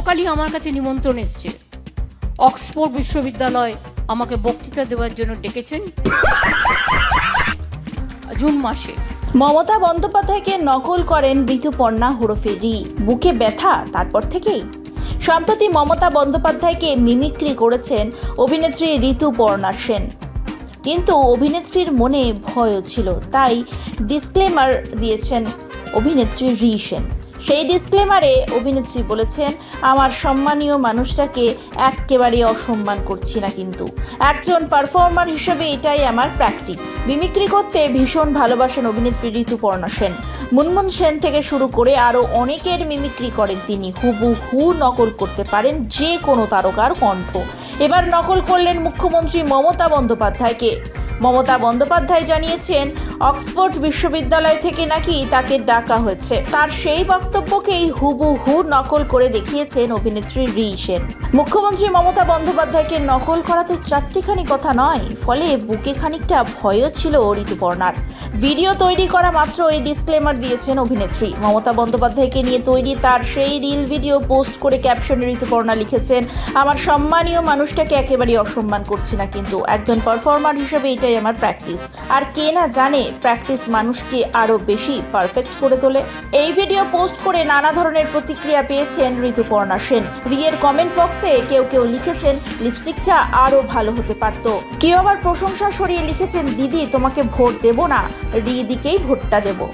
গতকালই আমার কাছে নিমন্ত্রণ এসছে। অক্সফোর্ড বিশ্ববিদ্যালয় আমাকে বক্তৃতা দেওয়ার জন্য ডেকেছেন। জুন মাসে। মমতা বন্দ্যোপাধ্যায়কে নকল করেন ঋতুপর্ণা হরফে রি। বুকে ব্যথা, তারপর থেকেই। সম্প্রতি মমতা বন্দ্যোপাধ্যায়কে মিমিক্রি করেছেন অভিনেত্রী ঋতুপর্ণা সেন। কিন্তু অভিনেত্রীর মনে ভয়ও ছিল, তাই ডিসক্লেমার দিয়েছেন অভিনেত্রী রি সেন। সেই ডিসক্লেমারে অভিনেত্রী বলেছেন, আমার সম্মানীয় মানুষটাকে একেবারে অসম্মান করছি না কিন্তু। একজন পারফর্মার হিসেবে এটাই আমার প্র্যাকটিস মিমিক্রি করতে ভীষণ ভালোবাসেন অভিনেত্রী ঋতুপর্ণা সেন। মুনমুন সেন থেকে শুরু করে আরও অনেকের মিমিক্রি করেন তিনি। হুবু হু নকল করতে পারেন যে কোনো তারকার কণ্ঠ। এবার নকল করলেন মুখ্যমন্ত্রী মমতা বন্দ্যোপাধ্যায়কে। মমতা বন্দ্যোপাধ্যায় জানিয়েছেন অক্সফোর্ড বিশ্ববিদ্যালয় থেকে নাকি তাকে ডাকা হয়েছে। তার সেই বক্তব্যকেই হুবহু নকল করে দেখিয়েছেন অভিনেত্রী রি সেন। মুখ্যমন্ত্রী মমতা বন্দ্যোপাধ্যায়কে নকল করা তো চারটিখানি কথা নয়, ফলে বুকে খানিকটা ভয়ও ছিল ঋতুপর্ণার। ভিডিও তৈরি করা মাত্র এই ডিসক্লেমার দিয়েছেন অভিনেত্রী। মমতা বন্দ্যোপাধ্যায়কে নিয়ে তৈরি তার সেই রিল ভিডিও পোস্ট করে ক্যাপশনে ঋতুপর্ণা লিখেছেন, আমার সম্মানীয় মানুষটাকে একেবারেই অসম্মান করছি না কিন্তু, একজন পারফর্মার হিসেবে এটাই আমার প্র্যাকটিস। আর কে না জানে প্র্যাকটিস মানুষকে আরও বেশি পারফেক্ট করে তোলে। এই ভিডিও পোস্ট করে নানা ধরনের প্রতিক্রিয়া পেয়েছেন ঋতুপর্ণা সেন। রিয়ের কমেন্ট বক্সে কেউ কেউ লিখেছেন, লিপস্টিকটা আরও ভালো হতে পারত। কেউ আবার প্রশংসা সরিয়ে লিখেছেন, দিদি, তোমাকে ভোট দেব না রি দিকেই ভোটটা দেবো।